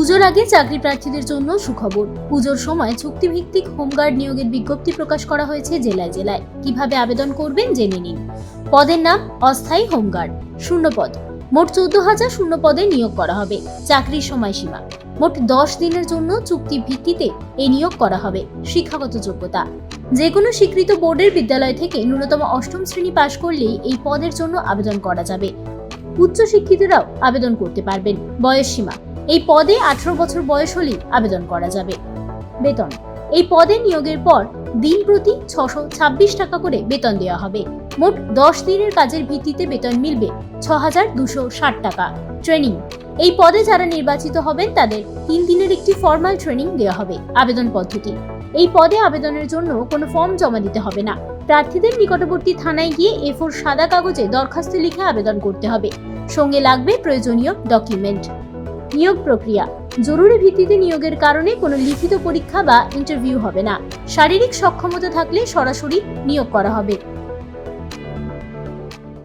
পুজোর আগে চাকরি প্রার্থীদের জন্য সুখবর। পুজোর সময় চুক্তিভিত্তিক হোমগার্ড নিয়োগের বিজ্ঞপ্তি প্রকাশ করা হয়েছে জেলায় জেলায়। কীভাবে আবেদন করবেন জেনে নিন। পদের নাম অস্থায়ী হোমগার্ড। শূন্য পদ মোট চোদ্দ হাজার শূন্য পদে নিয়োগ করা হবে। চাকরির সময়সীমা। মোট দশ দিনের জন্য চুক্তি ভিত্তিতে এই নিয়োগ করা হবে। শিক্ষাগত যোগ্যতা। যে কোনো স্বীকৃত বোর্ডের বিদ্যালয় থেকে ন্যূনতম অষ্টম শ্রেণি পাশ করলেই এই পদের জন্য আবেদন করা যাবে। উচ্চশিক্ষিতরাও আবেদন করতে পারবেন। বয়স সীমা। এই পদে আঠারো বছর বয়স হলেই আবেদন করা যাবে। বেতন। এই পদে নিয়োগের পর দিন প্রতি ছশো ছাব্বিশ টাকা করে বেতন দেওয়া হবে। মোট দশ দিনের কাজের ভিত্তিতে বেতন মিলবে ছ হাজার দুশো ষাট টাকা। ট্রেনিং। এই পদে যারা নির্বাচিত হবেন, তাদের তিন দিনের একটি ফর্মাল ট্রেনিং দেওয়া হবে আবেদন পদ্ধতি। এই পদে আবেদনের জন্য কোনো ফর্ম জমা দিতে হবে না। প্রার্থীদের নিকটবর্তী থানায় গিয়ে এ ফোর সাদা কাগজে দরখাস্ত লিখে আবেদন করতে হবে। সঙ্গে লাগবে প্রয়োজনীয় ডকুমেন্ট। নিয়োগ প্রক্রিয়া। জরুরি ভিত্তিতে নিয়োগের কারণে কোনো লিখিত পরীক্ষা বা ইন্টারভিউ হবে না। শারীরিক সক্ষমতা থাকলে সরাসরি নিয়োগ করা হবে।